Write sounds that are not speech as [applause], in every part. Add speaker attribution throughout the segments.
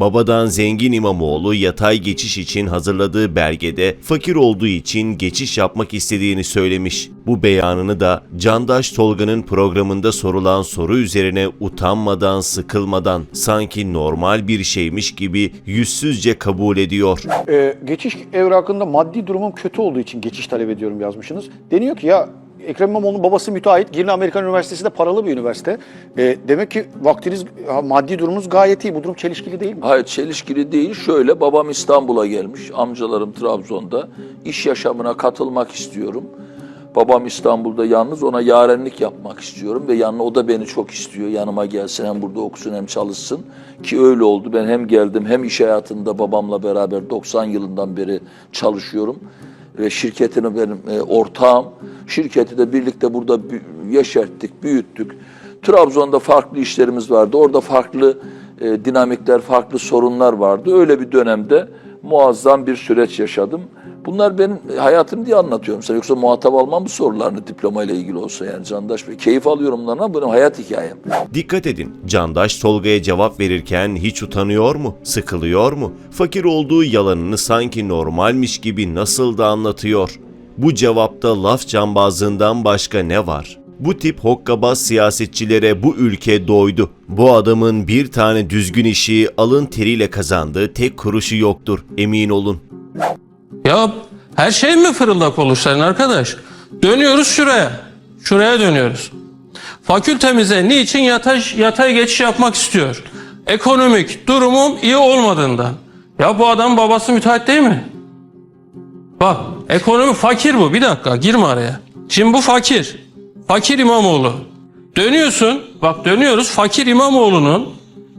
Speaker 1: Babadan zengin İmamoğlu yatay geçiş için hazırladığı belgede fakir olduğu için geçiş yapmak istediğini söylemiş. Bu beyanını da Candaş Tolga'nın programında sorulan soru üzerine utanmadan, sıkılmadan, sanki normal bir şeymiş gibi yüzsüzce kabul ediyor.
Speaker 2: Ee, geçiş evrakında maddi durumum kötü olduğu için geçiş talep ediyorum yazmışsınız. Deniyor ki ya Ekrem İmamoğlu'nun babası müteahhit. Girne Amerikan Üniversitesi de paralı bir üniversite. Ee, demek ki vaktiniz, maddi durumunuz gayet iyi. Bu durum çelişkili değil mi?
Speaker 3: Hayır çelişkili değil. Şöyle babam İstanbul'a gelmiş. Amcalarım Trabzon'da. İş yaşamına katılmak istiyorum. Babam İstanbul'da yalnız ona yarenlik yapmak istiyorum ve yanına o da beni çok istiyor. Yanıma gelsin hem burada okusun hem çalışsın. Ki öyle oldu. Ben hem geldim hem iş hayatında babamla beraber 90 yılından beri çalışıyorum. Şirketini benim e, ortağım. Şirketi de birlikte burada yeşerttik, büyüttük. Trabzon'da farklı işlerimiz vardı. Orada farklı e, dinamikler, farklı sorunlar vardı. Öyle bir dönemde muazzam bir süreç yaşadım. Bunlar benim hayatım diye anlatıyorum sana. Yoksa muhatap almam bu sorularını diplomayla ilgili olsa yani Candaş Bey. Keyif alıyorum bundan ama benim hayat hikayem.
Speaker 1: Dikkat edin, Candaş Tolga'ya cevap verirken hiç utanıyor mu, sıkılıyor mu? Fakir olduğu yalanını sanki normalmiş gibi nasıl da anlatıyor. Bu cevapta laf cambazlığından başka ne var? Bu tip hokkabaz siyasetçilere bu ülke doydu. Bu adamın bir tane düzgün işi alın teriyle kazandığı tek kuruşu yoktur, emin olun.
Speaker 4: Ya her şey mi fırıldak olur senin arkadaş? Dönüyoruz şuraya. Şuraya dönüyoruz. Fakültemize niçin yatay, yatay geçiş yapmak istiyor? Ekonomik durumum iyi olmadığından. Ya bu adam babası müteahhit değil mi? Bak ekonomi fakir bu. Bir dakika girme araya. Şimdi bu fakir. Fakir İmamoğlu. Dönüyorsun. Bak dönüyoruz. Fakir İmamoğlu'nun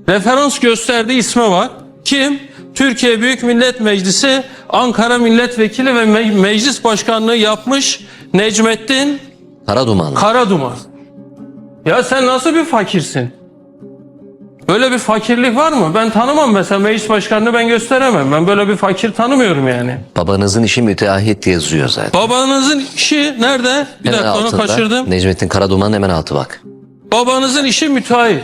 Speaker 4: referans gösterdiği isme bak. Kim? Türkiye Büyük Millet Meclisi Ankara Milletvekili ve Me- Meclis Başkanlığı yapmış Necmettin
Speaker 5: Karaduman.
Speaker 4: Karaduman. Ya sen nasıl bir fakirsin? Böyle bir fakirlik var mı? Ben tanımam mesela meclis başkanını ben gösteremem. Ben böyle bir fakir tanımıyorum yani.
Speaker 5: Babanızın işi müteahhit yazıyor zaten.
Speaker 4: Babanızın işi nerede? Bir
Speaker 5: Hemen
Speaker 4: dakika onu
Speaker 5: altında.
Speaker 4: kaçırdım.
Speaker 5: Necmettin Karaduman hemen altı bak.
Speaker 4: Babanızın işi müteahhit.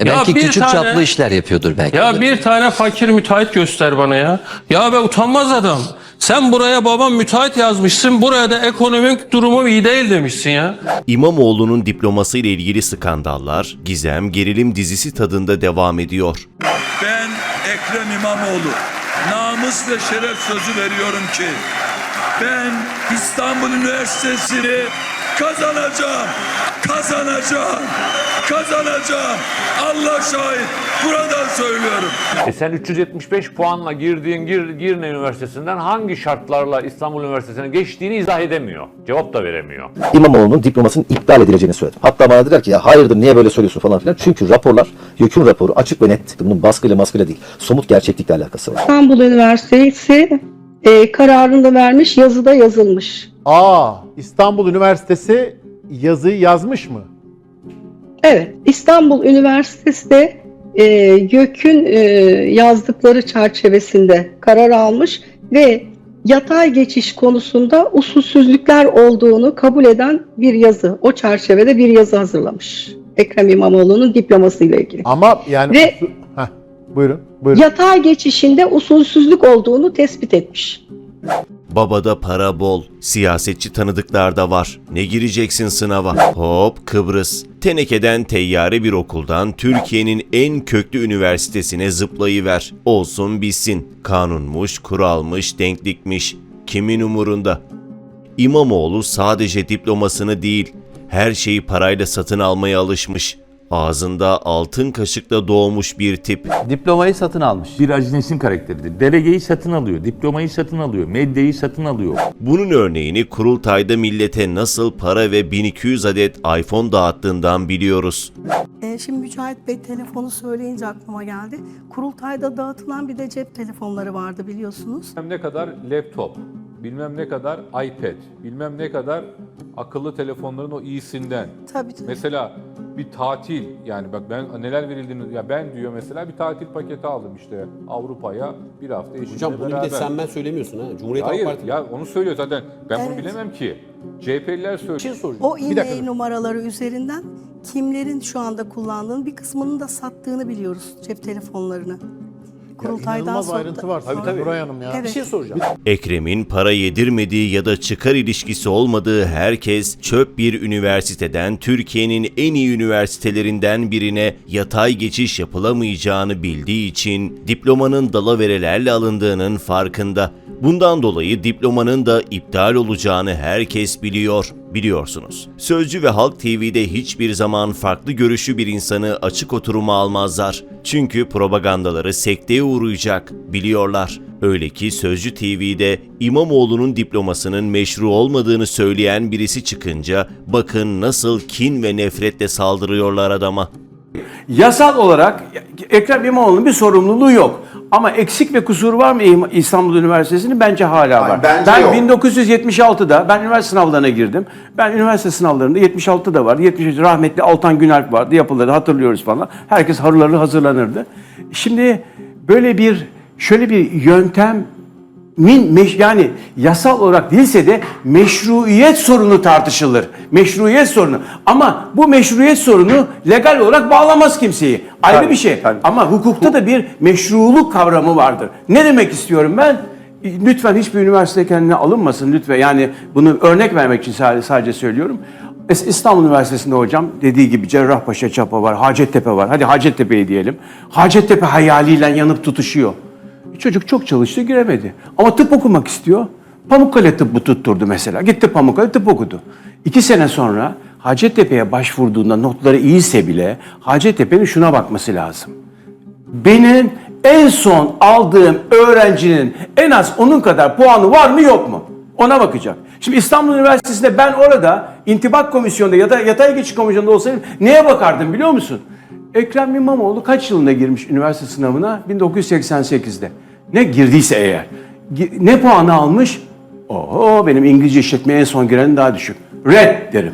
Speaker 5: E
Speaker 4: Ya
Speaker 5: belki
Speaker 4: bir
Speaker 5: küçük
Speaker 4: tane-
Speaker 5: çaplı işler yapıyordur belki.
Speaker 4: Ya bir tane fakir müteahhit göster bana ya. Ya be utanmaz adam. Sen buraya babam müteahhit yazmışsın. Buraya da ekonomik durumum iyi değil demişsin ya.
Speaker 1: İmamoğlu'nun diploması ile ilgili skandallar, gizem, gerilim dizisi tadında devam ediyor.
Speaker 6: Ben Ekrem İmamoğlu namus ve şeref sözü veriyorum ki ben İstanbul Üniversitesi'ni kazanacağım. Kazanacağım. Kazanacağım. Allah şahit. Buradan söylüyorum.
Speaker 7: E sen 375 puanla girdiğin Gir, Girne Üniversitesi'nden hangi şartlarla İstanbul Üniversitesi'ne geçtiğini izah edemiyor. Cevap da veremiyor.
Speaker 8: İmamoğlu'nun diplomasının iptal edileceğini söyledim. Hatta bana dediler ki ya hayırdır niye böyle söylüyorsun falan filan. Çünkü raporlar, YÖK'ün raporu açık ve net. Bunun baskıyla maskıyla değil. Somut gerçeklikle alakası var.
Speaker 9: İstanbul Üniversitesi e, kararında vermiş, yazıda yazılmış.
Speaker 10: Aa, İstanbul Üniversitesi yazıyı yazmış mı?
Speaker 9: Evet, İstanbul Üniversitesi de e, YÖK'ün e, yazdıkları çerçevesinde karar almış ve yatay geçiş konusunda usulsüzlükler olduğunu kabul eden bir yazı, o çerçevede bir yazı hazırlamış. Ekrem İmamoğlu'nun diplomasıyla ilgili.
Speaker 10: Ama yani...
Speaker 9: Ve-
Speaker 10: Heh, buyurun, buyurun.
Speaker 9: Yatay geçişinde usulsüzlük olduğunu tespit etmiş.
Speaker 1: Babada para bol, siyasetçi tanıdıklar da var. Ne gireceksin sınava? Hop Kıbrıs. Tenekeden teyyare bir okuldan Türkiye'nin en köklü üniversitesine zıplayıver. Olsun bilsin. Kanunmuş, kuralmış, denklikmiş. Kimin umurunda? İmamoğlu sadece diplomasını değil, her şeyi parayla satın almaya alışmış. Ağzında altın kaşıkla doğmuş bir tip.
Speaker 11: Diplomayı satın almış.
Speaker 7: Bir acinesin karakteridir. Delegeyi satın alıyor, diplomayı satın alıyor, medyayı satın alıyor.
Speaker 1: Bunun örneğini kurultayda millete nasıl para ve 1200 adet iPhone dağıttığından biliyoruz.
Speaker 12: E, şimdi Mücahit Bey telefonu söyleyince aklıma geldi. Kurultayda dağıtılan bir de cep telefonları vardı biliyorsunuz.
Speaker 7: Bilmem ne kadar laptop, bilmem ne kadar iPad, bilmem ne kadar akıllı telefonların o iyisinden.
Speaker 12: Tabii tabii.
Speaker 7: Mesela bir tatil yani bak ben neler verildiğini ya ben diyor mesela bir tatil paketi aldım işte Avrupa'ya bir hafta eşimle
Speaker 11: Hocam bunu bir
Speaker 7: beraber.
Speaker 11: de sen ben söylemiyorsun ha. Cumhuriyet Halk
Speaker 7: Hayır
Speaker 11: Partisi.
Speaker 7: ya onu söylüyor zaten. Ben bunu
Speaker 12: Evet.
Speaker 7: bilemem ki. CHP'liler söylüyor.
Speaker 11: Bir şey soracağım.
Speaker 12: O
Speaker 10: Bir dakika.
Speaker 12: e-mail numaraları üzerinden kimlerin şu anda kullandığını bir kısmını da sattığını biliyoruz cep telefonlarını. Kurultaydan sonra.
Speaker 10: ayrıntı var.
Speaker 12: sonra-
Speaker 10: Tabii, Nuray Hanım ya.
Speaker 12: Evet.
Speaker 11: Bir şey soracağım.
Speaker 1: Ekrem'in para yedirmediği ya da çıkar ilişkisi olmadığı herkes çöp bir üniversiteden Türkiye'nin en iyi üniversitelerinden birine yatay geçiş yapılamayacağını bildiği için diplomanın dalaverelerle alındığının farkında. Bundan dolayı diplomanın da iptal olacağını herkes biliyor, biliyorsunuz. Sözcü ve Halk TV'de hiçbir zaman farklı görüşü bir insanı açık oturuma almazlar. Çünkü propagandaları sekteye uğrayacak, biliyorlar. Öyle ki Sözcü TV'de İmamoğlu'nun diplomasının meşru olmadığını söyleyen birisi çıkınca bakın nasıl kin ve nefretle saldırıyorlar adama.
Speaker 11: Yasal olarak Ekrem İmamoğlu'nun bir sorumluluğu yok. Ama eksik ve kusur var mı İstanbul Üniversitesi'nin? Bence hala var.
Speaker 13: bence
Speaker 11: ben
Speaker 13: yok.
Speaker 11: 1976'da ben üniversite sınavlarına girdim. Ben üniversite sınavlarında 76'da vardı. 73 rahmetli Altan Günalp vardı. Yapıları hatırlıyoruz falan. Herkes haruları hazırlanırdı. Şimdi böyle bir şöyle bir yöntem min yani yasal olarak değilse de meşruiyet sorunu tartışılır. Meşruiyet sorunu. Ama bu meşruiyet sorunu legal olarak bağlamaz kimseyi. Ayrı
Speaker 13: Tabii,
Speaker 11: bir şey.
Speaker 13: tabii.
Speaker 11: Ama hukukta da bir meşruluk kavramı vardır. Ne demek istiyorum ben? Lütfen hiçbir üniversite kendine alınmasın lütfen. Yani bunu örnek vermek için sadece, söylüyorum. İstanbul Üniversitesi'nde hocam dediği gibi Cerrahpaşa Çapa var, Hacettepe var. Hadi Hacettepe'yi diyelim. Hacettepe hayaliyle yanıp tutuşuyor. Çocuk çok çalıştı giremedi. Ama tıp okumak istiyor. Pamukkale tıbbı tutturdu mesela. Gitti Pamukkale tıp okudu. İki sene sonra Hacettepe'ye başvurduğunda notları iyiyse bile Hacettepe'nin şuna bakması lazım. Benim en son aldığım öğrencinin en az onun kadar puanı var mı yok mu? Ona bakacak. Şimdi İstanbul Üniversitesi'nde ben orada intibak komisyonunda ya da yatay geçiş komisyonunda olsaydım neye bakardım biliyor musun? Ekrem İmamoğlu kaç yılında girmiş üniversite sınavına? 1988'de. Ne girdiyse eğer. Ne puanı almış? Oho benim İngilizce işletmeye en son girenin daha düşük. Red derim.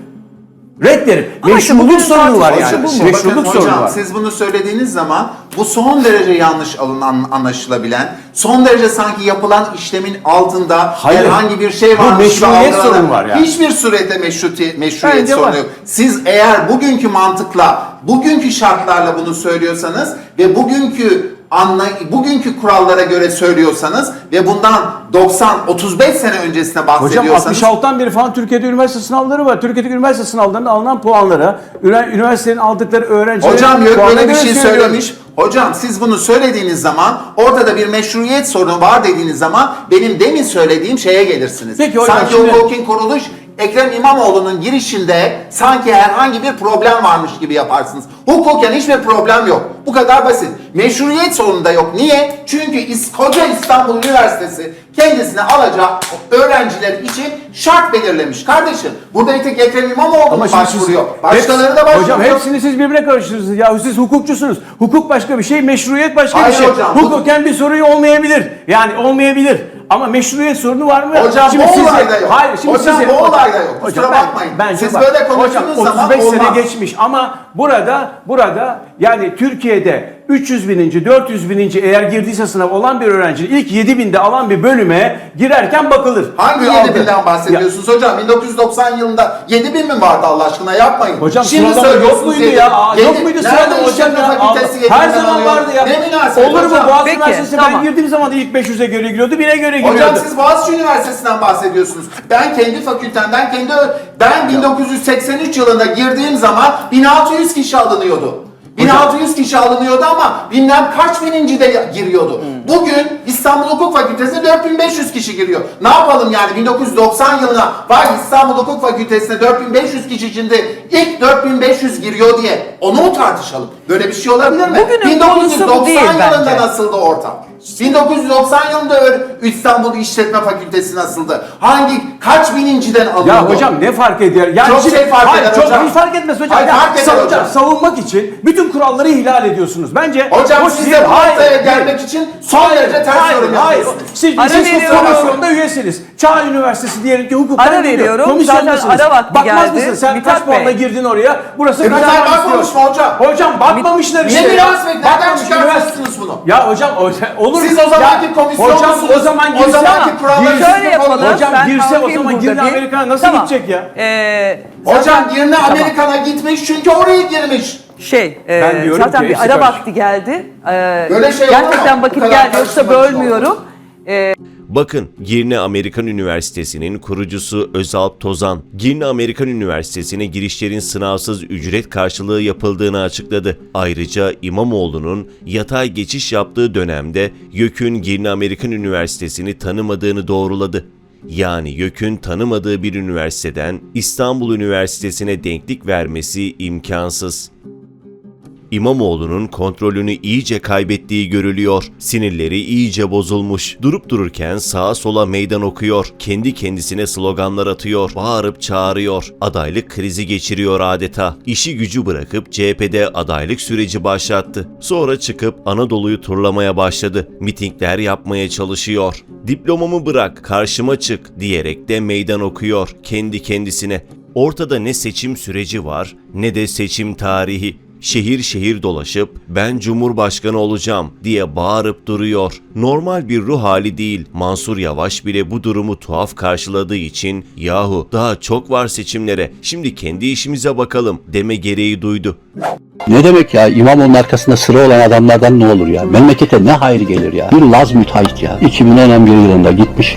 Speaker 11: Red derim. Meşruluk sorunu var yani. Meşruluk
Speaker 13: Bakın
Speaker 11: sorunu
Speaker 13: hocam
Speaker 11: var.
Speaker 13: siz bunu söylediğiniz zaman bu son derece yanlış alınan anlaşılabilen, son derece sanki yapılan işlemin altında
Speaker 11: Hayır.
Speaker 13: herhangi bir şey
Speaker 11: Bu
Speaker 13: varmış gibi
Speaker 11: meşruiyet sorunu var yani.
Speaker 13: Hiçbir surette meşruti, meşruiyet
Speaker 11: Bence
Speaker 13: sorunu
Speaker 11: var.
Speaker 13: yok. Siz eğer bugünkü mantıkla, bugünkü şartlarla bunu söylüyorsanız ve bugünkü anla, bugünkü kurallara göre söylüyorsanız ve bundan 90 35 sene öncesine
Speaker 11: Hocam
Speaker 13: bahsediyorsanız
Speaker 11: 66'dan beri falan Türkiye'de üniversite sınavları var. Türkiye'deki üniversite sınavlarında alınan puanlara, üniversitenin aldıkları öğrencilerin
Speaker 13: Hocam yok böyle bir şey söylemiş. Hocam siz bunu söylediğiniz zaman ortada bir meşruiyet sorunu var dediğiniz zaman benim demin söylediğim şeye gelirsiniz.
Speaker 11: Peki hocam,
Speaker 13: sanki
Speaker 11: şimdi-
Speaker 13: kuruluş Ekrem İmamoğlu'nun girişinde sanki herhangi bir problem varmış gibi yaparsınız. Hukuken hiçbir problem yok. Bu kadar basit. Meşruiyet sorunu da yok. Niye? Çünkü koca İstanbul Üniversitesi kendisine alacağı öğrenciler için şart belirlemiş. Kardeşim burada bir tek Ekrem İmamoğlu
Speaker 11: Ama şimdi siz-
Speaker 13: başvuruyor. Başkaları da başvuruyor.
Speaker 11: Hocam hepsini siz birbirine karıştırırsınız. Ya siz hukukçusunuz. Hukuk başka bir şey, meşruiyet başka
Speaker 13: Hayır
Speaker 11: bir şey.
Speaker 13: hocam, bu-
Speaker 11: Hukuken bir sorun olmayabilir. Yani olmayabilir. Ama meşruiyet sorunu var mı?
Speaker 13: Hocam bu
Speaker 11: sizi-
Speaker 13: olayda yok.
Speaker 11: Hayır, şimdi
Speaker 13: Hocam
Speaker 11: sizi-
Speaker 13: bu olayda yok. Kusura
Speaker 11: ben-
Speaker 13: bakmayın.
Speaker 11: bence
Speaker 13: Siz
Speaker 11: bak,
Speaker 13: böyle konuştuğunuz
Speaker 11: hocam,
Speaker 13: zaman
Speaker 11: 35
Speaker 13: olmaz.
Speaker 11: sene geçmiş ama burada burada yani Türkiye'de 300 bininci, 400 bininci eğer girdiyse sınav olan bir öğrenci ilk 7 binde alan bir bölüme girerken bakılır.
Speaker 13: Hangi
Speaker 11: Bir
Speaker 13: 7
Speaker 11: aldı.
Speaker 13: binden
Speaker 11: Ya-
Speaker 13: bahsediyorsunuz hocam? 1990 yılında 7 bin mi vardı Allah aşkına yapmayın.
Speaker 11: Hocam
Speaker 13: Şimdi
Speaker 11: sırada yok muydu ya? Aa,
Speaker 13: yedi-
Speaker 11: yok muydu
Speaker 13: Nerede
Speaker 11: sırada hocam ya?
Speaker 13: fakültesi
Speaker 11: Her zaman
Speaker 13: alıyor?
Speaker 11: vardı ya.
Speaker 13: Ne münasebet
Speaker 11: Olur mu? Boğaziçi
Speaker 14: Peki,
Speaker 11: Üniversitesi'ne
Speaker 14: tamam.
Speaker 11: ben girdiğim zaman da ilk 500'e göre giriyordu, 1000'e göre giriyordu.
Speaker 13: Hocam siz Boğaziçi Üniversitesi'nden bahsediyorsunuz. Ben kendi fakültemden, kendi ben 1983 yılında girdiğim zaman 1600 kişi alınıyordu. 1600 kişi alınıyordu ama bilmem kaç bininci de giriyordu. Bugün İstanbul Hukuk Fakültesi'ne 4500 kişi giriyor. Ne yapalım yani 1990 yılına vay İstanbul Hukuk Fakültesi'ne 4500 kişi şimdi ilk 4500 giriyor diye onu mu tartışalım? Böyle bir şey olabilir mi?
Speaker 14: Bugünün konusu bu değil
Speaker 13: yılında
Speaker 14: bence.
Speaker 13: nasıldı ortam? 1990 yılında İstanbul İşletme Fakültesi nasıldı? Hangi kaç bininciden alıyordu?
Speaker 11: Ya hocam ne fark ediyor? Yani
Speaker 13: Çok
Speaker 11: şimdi-
Speaker 13: şey fark
Speaker 11: hayır,
Speaker 13: eder
Speaker 11: çok
Speaker 13: hocam.
Speaker 11: hiç fark etmez hocam.
Speaker 13: Hayır,
Speaker 11: Ya,
Speaker 13: fark eder hocam.
Speaker 11: Savunmak için bütün kuralları ihlal ediyorsunuz. Bence
Speaker 13: Hocam siz de noktaya gelmek için son
Speaker 11: Hayır,
Speaker 13: derece ters
Speaker 11: hayır,
Speaker 13: yorum
Speaker 11: hayır.
Speaker 13: yapıyorsunuz.
Speaker 11: Siz,
Speaker 14: Ara
Speaker 11: siz komisyonda üyesiniz. Çağ Üniversitesi diyelim ki hukuktan
Speaker 14: Ara veriyorum.
Speaker 11: Komisyondasınız.
Speaker 14: Zaten ara vakti
Speaker 11: Bakmaz
Speaker 14: geldi.
Speaker 11: mısın? Sen
Speaker 14: Mithat
Speaker 11: kaç puanla girdin oraya? Burası
Speaker 13: E,
Speaker 11: kaç puan
Speaker 13: bakmamış mı hocam?
Speaker 11: Hocam bakmamışlar işte.
Speaker 13: Ne
Speaker 11: ya.
Speaker 13: münasebet, nereden çıkartıyorsunuz bunu?
Speaker 11: Ya hocam olur?
Speaker 13: Siz o zamanki komisyon
Speaker 11: Hocam
Speaker 13: musunuz?
Speaker 11: o zaman
Speaker 13: O
Speaker 11: girse
Speaker 13: zamanki kuralları
Speaker 11: girse-
Speaker 14: Şöyle yapalım.
Speaker 11: Hocam
Speaker 14: ben
Speaker 11: girse o zaman
Speaker 14: bir.
Speaker 11: Amerika'ya nasıl
Speaker 14: Tamam.
Speaker 11: gidecek ya?
Speaker 14: Ee,
Speaker 13: Hocam
Speaker 14: zaten- Tamam.
Speaker 13: Amerikan'a gitmiş çünkü oraya girmiş.
Speaker 14: Şey, e, zaten
Speaker 11: ki
Speaker 14: bir ara vakti geldi. E,
Speaker 13: Böyle şey
Speaker 14: gerçekten vakit geldi yoksa bölmüyorum. E,
Speaker 1: Bakın Girne Amerikan Üniversitesi'nin kurucusu Özalp Tozan, Girne Amerikan Üniversitesi'ne girişlerin sınavsız ücret karşılığı yapıldığını açıkladı. Ayrıca İmamoğlu'nun yatay geçiş yaptığı dönemde YÖK'ün Girne Amerikan Üniversitesi'ni tanımadığını doğruladı. Yani YÖK'ün tanımadığı bir üniversiteden İstanbul Üniversitesi'ne denklik vermesi imkansız. İmamoğlu'nun kontrolünü iyice kaybettiği görülüyor. Sinirleri iyice bozulmuş. Durup dururken sağa sola meydan okuyor. Kendi kendisine sloganlar atıyor. Bağırıp çağırıyor. Adaylık krizi geçiriyor adeta. İşi gücü bırakıp CHP'de adaylık süreci başlattı. Sonra çıkıp Anadolu'yu turlamaya başladı. Mitingler yapmaya çalışıyor. Diplomamı bırak, karşıma çık diyerek de meydan okuyor kendi kendisine. Ortada ne seçim süreci var ne de seçim tarihi şehir şehir dolaşıp ben cumhurbaşkanı olacağım diye bağırıp duruyor. Normal bir ruh hali değil. Mansur Yavaş bile bu durumu tuhaf karşıladığı için yahu daha çok var seçimlere şimdi kendi işimize bakalım deme gereği duydu.
Speaker 8: Ne demek ya İmamoğlu'nun arkasında sıra olan adamlardan ne olur ya? Memlekete ne hayır gelir ya? Bir Laz müteahhit ya. 2011 yılında gitmiş.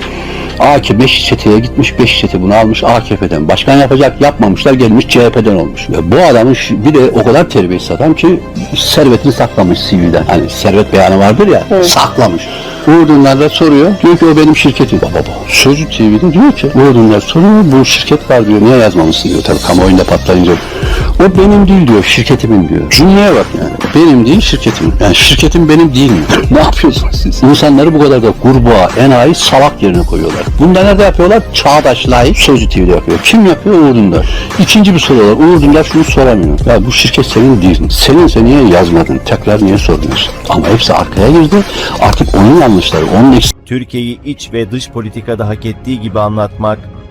Speaker 8: AK 5 çeteye gitmiş 5 çete bunu almış AKP'den. Başkan yapacak yapmamışlar gelmiş CHP'den olmuş. Ve bu adamın bir de o kadar terbiyesiz adam ki servetini saklamış sivilden. Hani servet beyanı vardır ya saklamış. Uğur Dündar da soruyor. Diyor ki o benim şirketim. Baba baba. Sözcü TV'de diyor ki Uğur Dündar soruyor bu şirket var diyor. Niye yazmamışsın diyor. Tabii kamuoyunda patlayınca. O benim değil diyor. Şirketimin diyor. Cümleye bak yani. Benim değil şirketim. Yani şirketim benim değil mi? [laughs] ne yapıyorsunuz siz? İnsanları bu kadar da kurbağa, enayi, salak yerine koyuyorlar. Bunu da nerede yapıyorlar? Çağdaş layık Sözcü TV'de yapıyor. Kim yapıyor? Uğur Dündar. İkinci bir soru var. Uğur Dündar şunu soramıyor. Ya bu şirket senin değil. Seninse niye yazmadın? Tekrar niye sormuyorsun? Ama hepsi arkaya girdi. Artık onun yanlışları, onun eksik
Speaker 15: Türkiye'yi iç ve dış politikada hak ettiği gibi anlatmak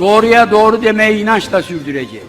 Speaker 11: Doğruya doğru demeyi inançla sürdüreceğiz.